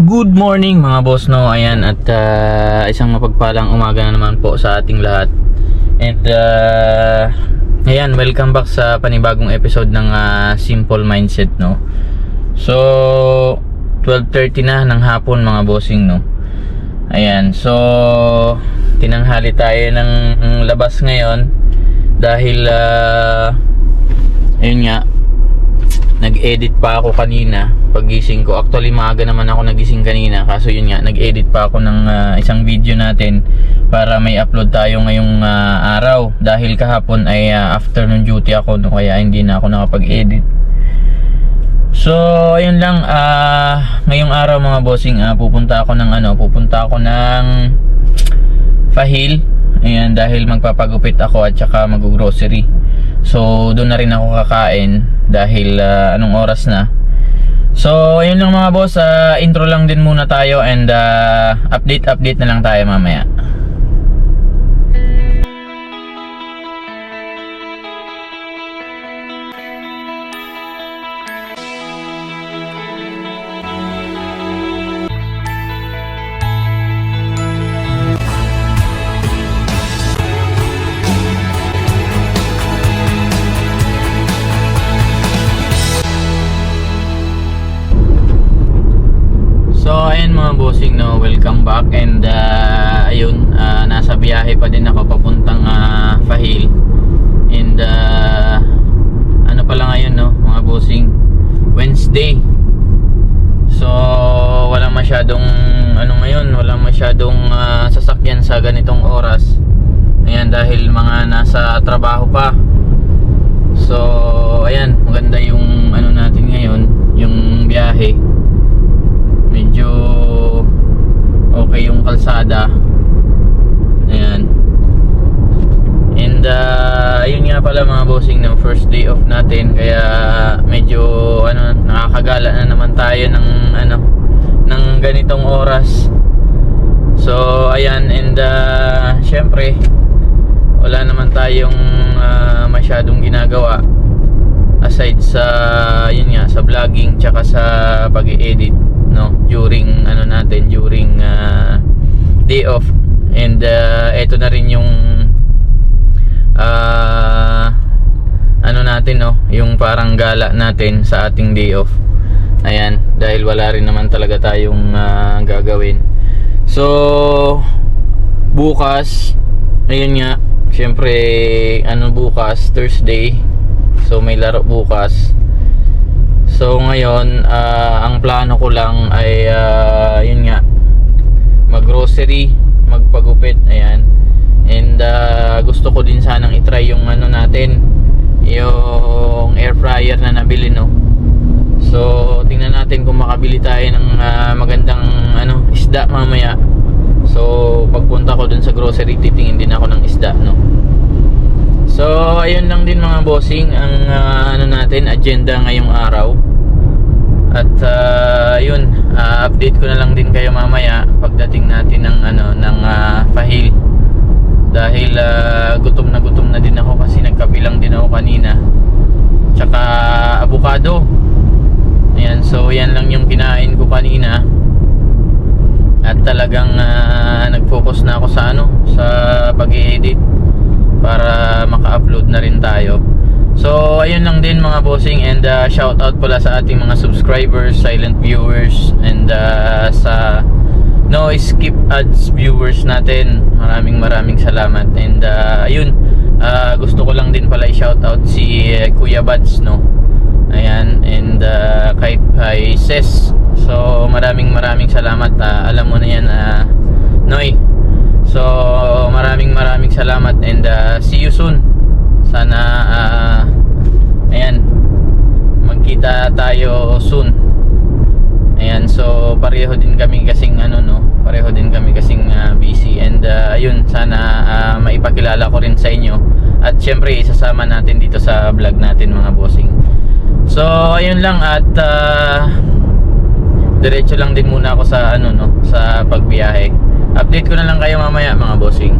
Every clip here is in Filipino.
Good morning mga boss no. Ayan at ah, isang mapagpalang umaga na naman po sa ating lahat. And uh, ayan, welcome back sa panibagong episode ng ah, Simple Mindset no. So 12:30 na ng hapon mga bossing no. Ayan, so tinanghali tayo ng labas ngayon dahil ah, ayun nga nag-edit pa ako kanina pagising ko. Actually, maaga naman ako nagising kanina. Kaso yun nga, nag-edit pa ako ng ah, isang video natin para may upload tayo ngayong ah, araw. Dahil kahapon ay ah, afternoon duty ako, no, kaya hindi na ako nakapag-edit. So, ayun lang. ah ngayong araw mga bossing, ah, pupunta ako ng ano, pupunta ako ng Fahil. Ayan, dahil magpapagupit ako at saka mag-grocery. So, doon na rin ako kakain dahil ah, anong oras na. So, ayun lang mga boss, ah, intro lang din muna tayo and ah, update update na lang tayo mamaya. Back and uh, ayun, ah, nasa biyahe pa din ako papuntang ah, Fahil. And uh, ano pala ngayon no, mga bossing, Wednesday. So wala masyadong ano ngayon, wala masyadong ah, sasakyan sa ganitong oras. Ayan dahil mga nasa trabaho pa. So ayan, maganda yung ano natin ngayon, yung biyahe medyo okay yung kalsada. Ayan. And uh, ayun nga pala mga bossing ng first day off natin. Kaya medyo ano nakakagala na naman tayo ng ano ng ganitong oras. So ayan and uh, syempre wala naman tayong uh, masyadong ginagawa. Aside sa yun nga sa vlogging tsaka sa pag-edit no during ano natin during uh, day off. And uh, eto na rin yung uh, ano natin no yung parang gala natin sa ating day off. Ayan dahil wala rin naman talaga tayong uh, gagawin. So bukas ayun nga syempre ano bukas Thursday. So may laro bukas So ngayon, ah, ang plano ko lang ay ah, yun nga, mag-grocery, magpagupit, ayan. And ah, gusto ko din sanang i-try yung ano natin, yung air fryer na nabili no. So tingnan natin kung makabili tayo ng ah, magandang ano, isda mamaya. So pagpunta ko dun sa grocery, titingin din ako ng isda no. So, ayun lang din mga bossing ang ah, ano natin, agenda ngayong araw. At ah, yun, ah, update ko na lang din kayo mamaya pagdating natin ng ano ng ah, Fahil. Dahil ah, gutom na gutom na din ako kasi nagkabilang din ako kanina. Tsaka avocado. Ayan, so yan lang yung kinain ko kanina. At talagang ah, nag-focus na ako sa ano, sa pag-edit para maka-upload na rin tayo. So, ayun lang din mga bossing and uh, shout out pala sa ating mga subscribers, silent viewers and uh, sa no skip ads viewers natin. Maraming maraming salamat and uh, ayun, uh, gusto ko lang din pala i-shout out si uh, Kuya Bads no. Ayan and uh, kay, Ses. So, maraming maraming salamat. Uh, alam mo na yan uh, Noy. So, maraming maraming salamat and uh, see you soon. Sana uh, ayan magkita tayo soon. Ayan, so pareho din kami kasing ano no, pareho din kami kasing uh, busy and uh, ayun, sana uh, maipakilala ko rin sa inyo at syempre isasama natin dito sa vlog natin mga bossing. So, ayun lang at uh, diretso lang din muna ako sa ano no. Update ko na lang kayo mamaya mga bossing.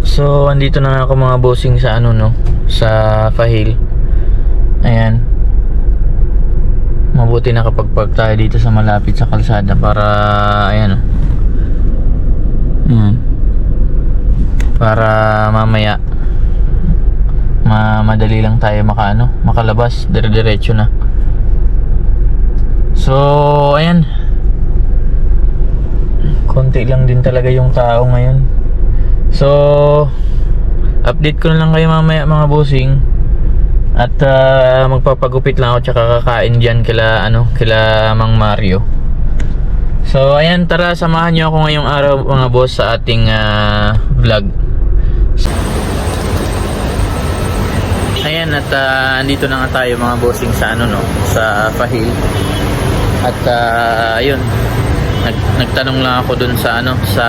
So, andito na ako mga bossing sa ano no, sa Fahil. Ayan. mabuti nakapagpark tayo dito sa malapit sa kalsada para ayan oh. Para mamaya ma madali lang tayo makaano, makalabas, dire-diretso na. So, ayan. Konti lang din talaga yung tao ngayon. So, update ko na lang kayo mamaya mga bossing. At ah, magpapagupit lang ako tsaka kakain dyan kila, ano, kila Mang Mario. So, ayan, tara, samahan nyo ako ngayong araw mga boss sa ating ah, vlog. Ayan, at ah, andito na nga tayo mga bossing sa ano, no, sa Pahil. At ah, ayun, nag, nagtanong lang ako dun sa ano, sa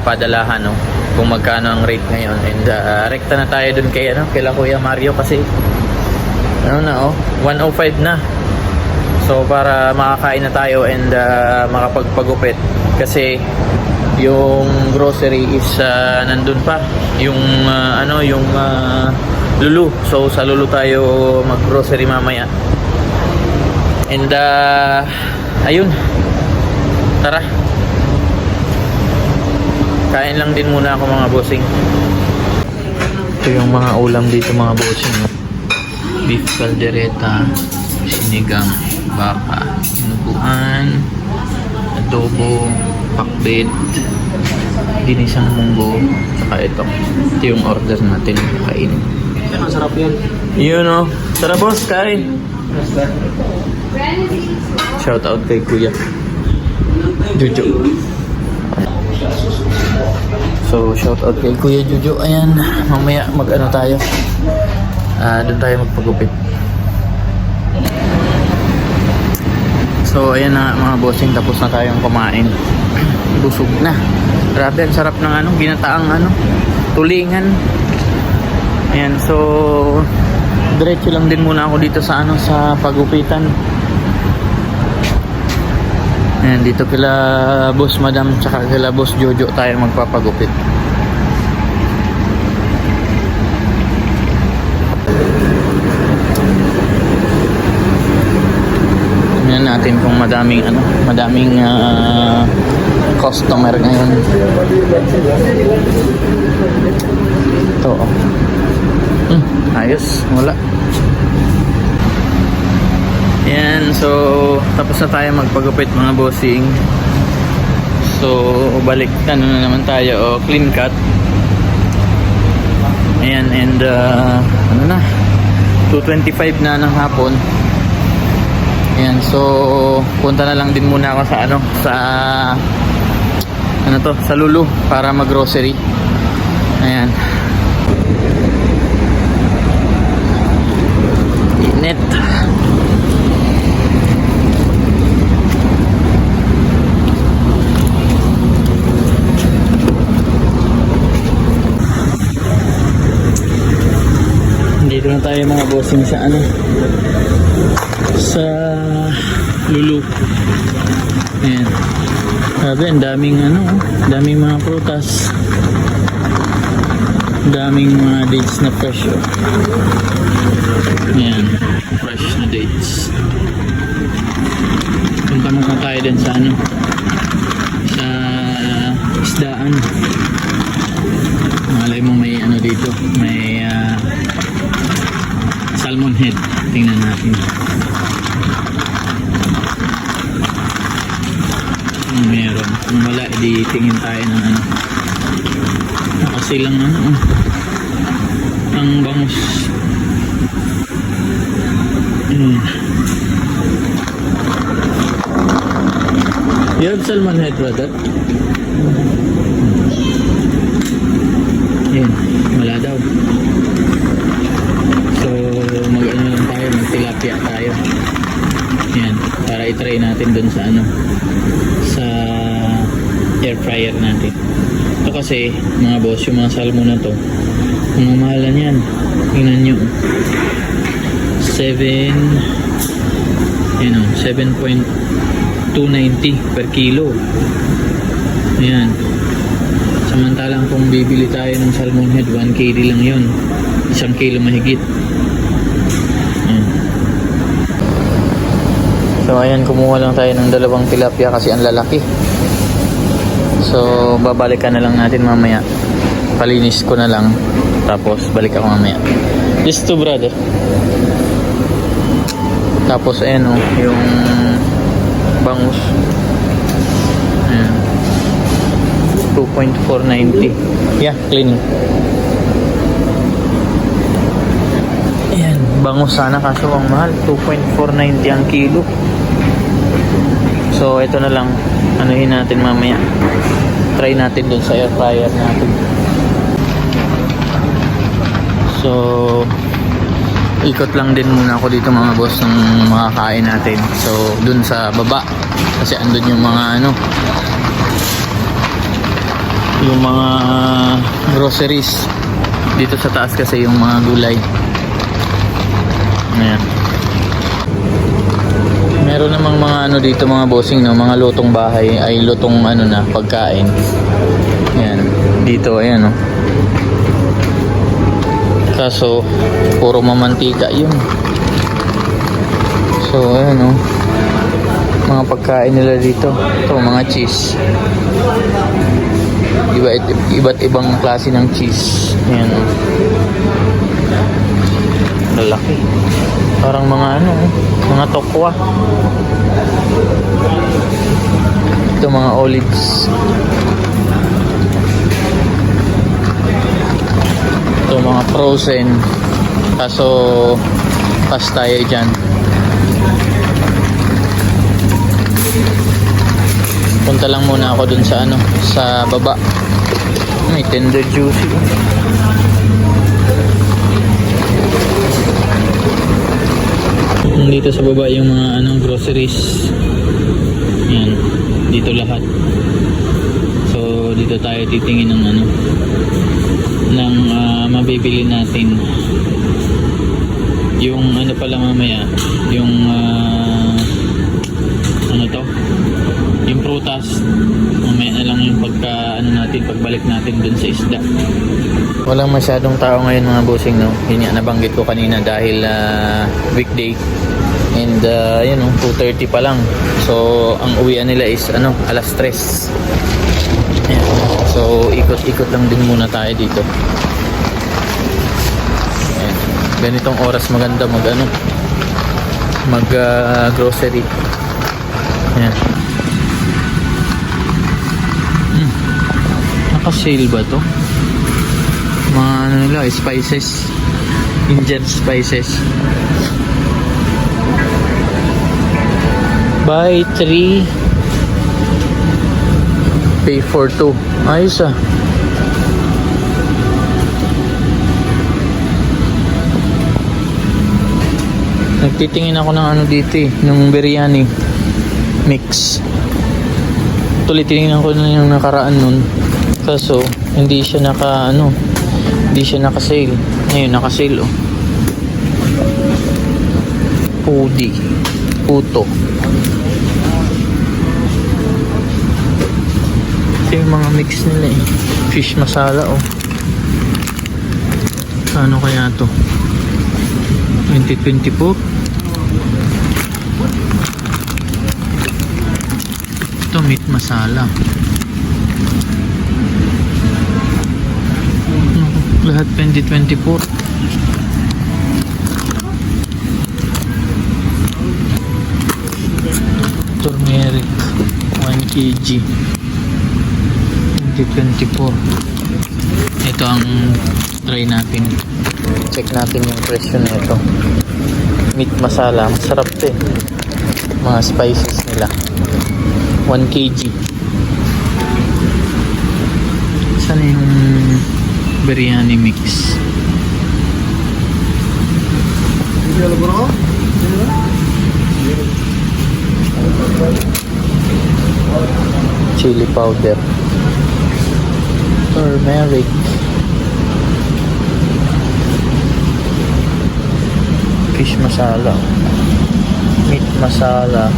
padalahan, no, kung magkano ang rate ngayon. And ah, rekta na tayo dun kay, ano, kila Kuya Mario kasi, ano na, oh, 105 na. So para makakain na tayo and uh, makapagpagupit. Kasi yung grocery is uh, nandun pa. Yung uh, ano yung uh, lulu. So sa lulu tayo mag grocery mamaya. And uh, ayun tara. Kain lang din muna ako mga bossing. Ito yung mga ulam dito mga bossing. Oh. beef caldereta sinigang baka inuguan adobo pakbet dinisang munggo saka ito. Ito yung order natin kainin Ang sarap yan. yun o tara boss kain. Shout out kay kuya Juju so shout out kay kuya Juju ayan mamaya mag ano tayo Ah, doon tayo magpagupit So ayan na mga bossing tapos na tayong kumain. Busog na. Grabe ang sarap ng ano, ginataang ano, tulingan. Ayan, so diretso lang din muna ako dito sa ano sa pagupitan. Ayan, dito kila boss madam tsaka kila boss Jojo tayo magpapagupit. Tingnan natin kung madaming ano, madaming ah, customer ngayon. Ito. oh. Hmm, ayos, wala. Yan, so tapos na tayo magpagupit mga bossing. So balik ano na naman tayo, oh, clean cut. Ayan, and ah, ano na, 2.25 na ng hapon. Ayan, so punta na lang din muna ako sa ano, sa ano to, sa Lulu para mag-grocery. Ayan. Init. Dito na tayo mga bossing sa ano, sa Lulu. Ayan. Sabi, ang daming ano, daming mga prutas. Daming mga dates na fresh. Oh. Ayan, fresh na dates. Punta muna tayo din sa ano, sa isdaan. Natin. Kung meron. Kung wala, edi tingin tayo ng ano. Nakasilang ano. oh. Ang bangus. Mm. You have salmon head, brother? Yan, wala daw. So, mag-ano lang tayo, mag-tilapia tayo. Yan, para i-try natin dun sa ano, sa air fryer natin. Ito kasi, mga boss, yung mga salmon na to, ang mamahalan yan. Tingnan nyo. 7, yan o, 7.290 per kilo. Ayan. Samantalang kung bibili tayo ng salmon head, 1 KD lang yon Isang kilo mahigit. So ayan, kumuha lang tayo ng dalawang tilapia kasi ang lalaki. So babalikan na lang natin mamaya. Palinis ko na lang. Tapos balik ako mamaya. This two brother. Tapos ayan oh, yung bangus. Ayan. 2.490. Yeah, clean. Ayan, bangus sana kaso ang mahal. 2.490 ang kilo. So, ito na lang. Anuhin natin mamaya. Try natin dun sa air fryer natin. So, ikot lang din muna ako dito mga boss ng makakain natin. So, dun sa baba. Kasi andun yung mga ano, yung mga groceries. Dito sa taas kasi yung mga gulay. Ayan. Meron namang mga ano dito mga bossing no, mga lutong bahay ay lutong ano na pagkain. Ayan. Dito ayan no. Kaso puro mamantika yun. So ayan no. Mga pagkain nila dito. Ito mga cheese. Iba iba't ibang klase ng cheese. Ayan no. Lalaki. Parang mga ano, oh, mga tokwa. Ito mga olives. Ito mga frozen. Kaso pas tayo dyan. Punta lang muna ako dun sa ano, sa baba. May tender juicy. Dito sa baba yung mga ano groceries. Yan dito lahat. So dito tayo titingin ng ano ng ah, mabibili natin. Yung ano pala mamaya yung ah, ano to? Yung prutas. Mamaya na lang yung pagka ano natin pagbalik natin dun sa isda. Walang masyadong tao ngayon mga bossing no. Yun nga nabanggit ko kanina dahil ah, weekday. And uh, yun no, 2.30 pa lang. So ang uwian nila is ano, alas 3. Ayan. So ikot-ikot lang din muna tayo dito. Ayan. Ganitong oras maganda mag ano, mag ah, grocery. Ayan. Hmm. Naka-sale ba to? mga ano nila, spices Indian spices buy 3 pay for 2 ayos ah. Nagtitingin ako ng ano dito eh ng biryani mix. Tuloy ko na yung nakaraan nun. Kaso hindi siya naka ano hindi siya naka-sale. Ngayon naka-sale oh. Pudi. Puto yung mga mix nila eh. Fish masala oh. Ano kaya to? 2024 ito meat masala. Lahat 2024 turmeric 1 kg 2024 ito ang try natin. Check natin yung presyo na ito. Meat masala masarap to eh. Mga spices nila. 1 kg. Saan yung biryani mix? Chili powder turmeric. Fish masala. Meat masala.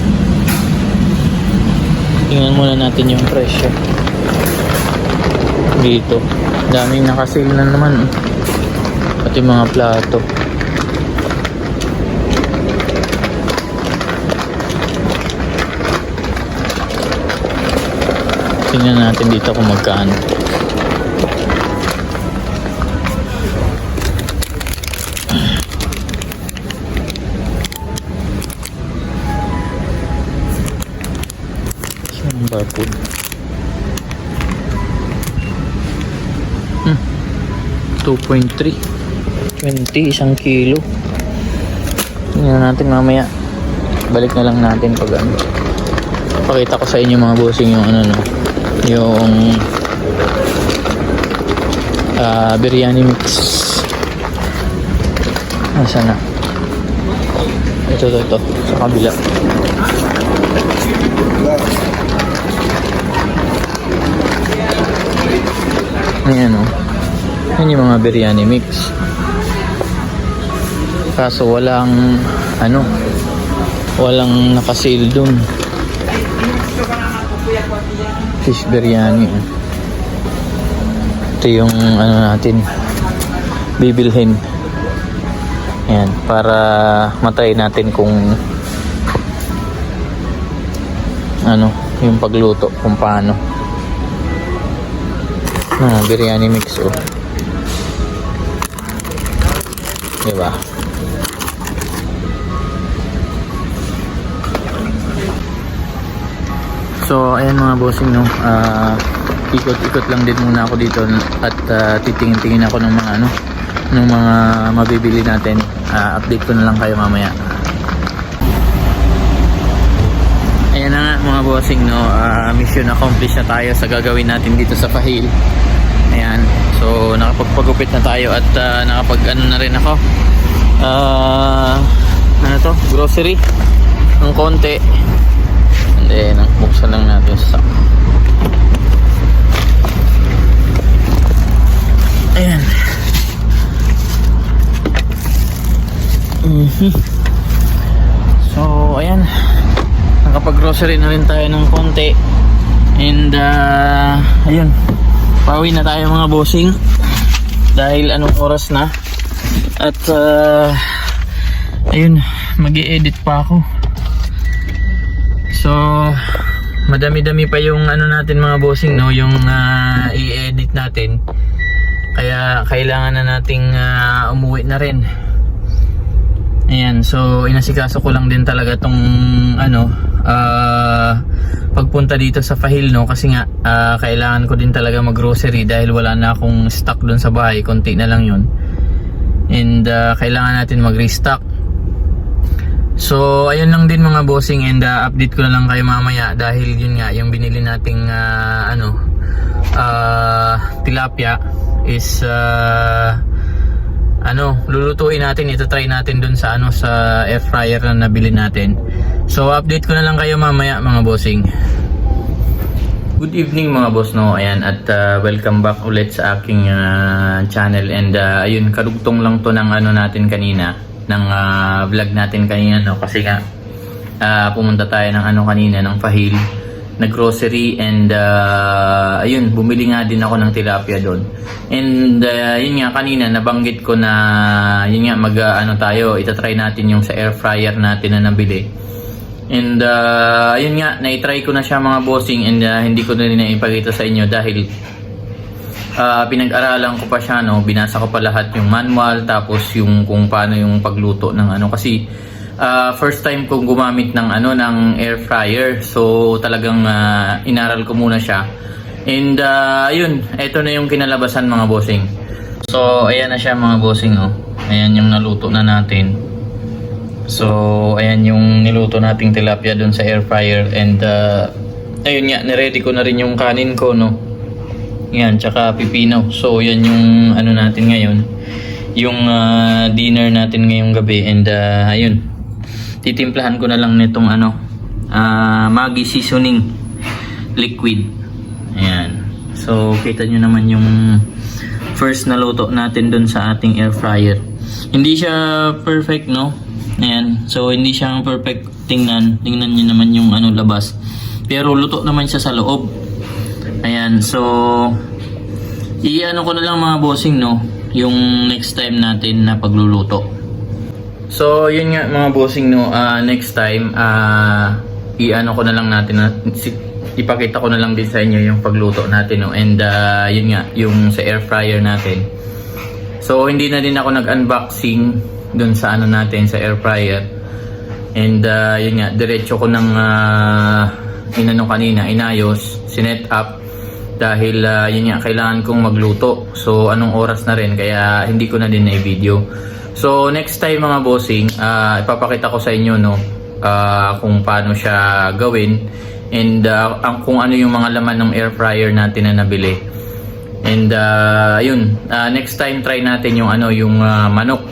Tingnan muna natin yung presyo. Dito. Daming nakasale na naman. Pati mga plato. Tingnan natin dito kung magkaan 2.3 20 isang kilo. Tingnan natin mamaya. Balik na lang natin pag ano. Pakita ko sa inyo mga bossing yung ano no? Yung ah biryani mix. Nasa na? Ito to to sa kabila. Ayan o yan yung mga biryani mix. Kaso walang ano walang nakasil dun. Fish biryani. Ito yung ano natin bibilhin. Yan para matry natin kung ano yung pagluto kung paano. Ah, biryani mix oh diba So, ayan mga bossing, no. Ah, ikot-ikot lang din muna ako dito at ah, titingin-tingin ako ng mga ano, ng mga mabibili natin. Ah, update ko na lang kayo mamaya. Ayan na nga mga bossing, no. Ah, mission accomplished na tayo sa gagawin natin dito sa Pahil. Ayan. So, nakapagpagupit na tayo at ah, nakapag ano na rin ako. Ah, ano to? Grocery. Ng konti. And then, buksan lang natin sa Ayan. Mhm. So, ayan. Nakapag-grocery na rin tayo ng konti. And, uh, ayun. Pauwi na tayo mga bossing. Dahil anong oras na. At, uh, ayun. mag edit pa ako. So, madami-dami pa yung ano natin mga bossing, no? Yung ah, i-edit natin. Kaya kailangan na nating ah, umuwi na rin. Ayan, so inasikaso ko lang din talaga tong ano, ah, pagpunta dito sa Fahil, no? Kasi nga, ah, kailangan ko din talaga mag-grocery dahil wala na akong stock doon sa bahay. Konti na lang yun. And ah, kailangan natin mag-restock. So, ayun lang din mga bossing and uh, update ko na lang kayo mamaya dahil yun nga, yung binili nating uh, ano, uh, tilapia is uh, ano, lulutuin natin, ito try natin dun sa ano sa air fryer na nabili natin. So, update ko na lang kayo mamaya mga bossing. Good evening mga boss no. Ayan at uh, welcome back ulit sa aking uh, channel and uh, ayun karugtong lang to ng ano natin kanina ng uh, vlog natin kanina no kasi nga uh, pumunta tayo ng ano kanina ng Fahil na grocery and uh, ayun bumili nga din ako ng tilapia doon. And uh, yun nga kanina nabanggit ko na yun nga mag uh, ano tayo itatry natin yung sa air fryer natin na nabili. And uh, ayun nga, na-try ko na siya mga bossing and uh, hindi ko na rin naipakita sa inyo dahil uh, pinag-aralan ko pa siya, no? binasa ko pa lahat yung manual tapos yung kung paano yung pagluto ng ano kasi uh, first time kong gumamit ng ano ng air fryer so talagang uh, inaral ko muna siya and uh, ayun eto na yung kinalabasan mga bossing so ayan na siya mga bossing oh. ayan yung naluto na natin So, ayan yung niluto nating tilapia dun sa air fryer and uh, ayun nga, niready ko na rin yung kanin ko, no? Yan, tsaka pipino. So, yan yung ano natin ngayon. Yung uh, dinner natin ngayong gabi and uh, ayun. Titimplahan ko na lang nitong ano, uh, Maggi seasoning liquid. Ayan. So, kita nyo naman yung first na luto natin dun sa ating air fryer. Hindi siya perfect, no? Ayan. So, hindi siya perfect tingnan. Tingnan niyo naman yung ano labas. Pero luto naman siya sa loob. Ayan. So, i-ano ko na lang mga bossing, no? Yung next time natin na pagluluto. So, yun nga mga bossing, no? Ah, next time, ah, i-ano ko na lang natin na ipakita ko na lang din sa inyo yung pagluto natin no. And ah, yun nga yung sa air fryer natin. So hindi na din ako nag-unboxing dun sa ano natin sa air fryer. And ah, yun nga diretso ko ng uh, inano kanina inayos sinet up. Dahil ah, yun nga kailangan kong magluto. So anong oras na rin kaya hindi ko na din na video so next time mga bossing ah, ipapakita ko sa inyo no ah, kung paano siya gawin. And ah, ang kung ano yung mga laman ng air fryer natin na nabili. And ah, yun ah, next time try natin yung ano yung ah, manok.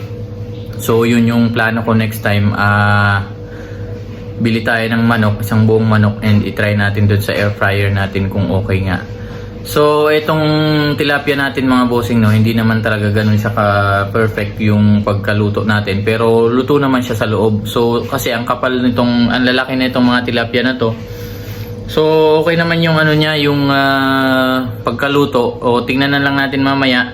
So yun yung plano ko next time ah bili tayo ng manok, isang buong manok and itry natin doon sa air fryer natin kung okay nga. So, itong tilapia natin mga bossing no, hindi naman talaga ganun siya ka-perfect yung pagkaluto natin. Pero luto naman siya sa loob. So, kasi ang kapal nitong, ang lalaki na itong mga tilapia na to. So, okay naman yung ano niya, yung ah, pagkaluto. O, tingnan na lang natin mamaya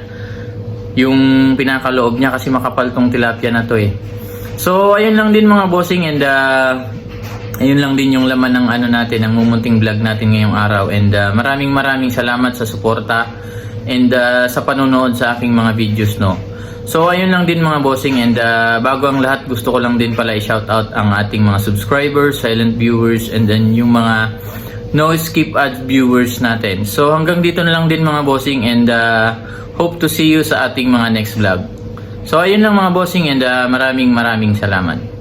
yung pinakaloob niya kasi makapal tong tilapia na to eh. So, ayun lang din mga bossing and uh, ayun lang din yung laman ng ano natin, ng mumunting vlog natin ngayong araw. And uh, maraming maraming salamat sa suporta and uh, sa panonood sa aking mga videos, no. So, ayun lang din mga bossing and uh, bago ang lahat, gusto ko lang din pala i-shout out ang ating mga subscribers, silent viewers, and then yung mga no skip ads viewers natin. So, hanggang dito na lang din mga bossing and uh, hope to see you sa ating mga next vlog. So, ayun lang mga bossing and uh, maraming maraming salamat.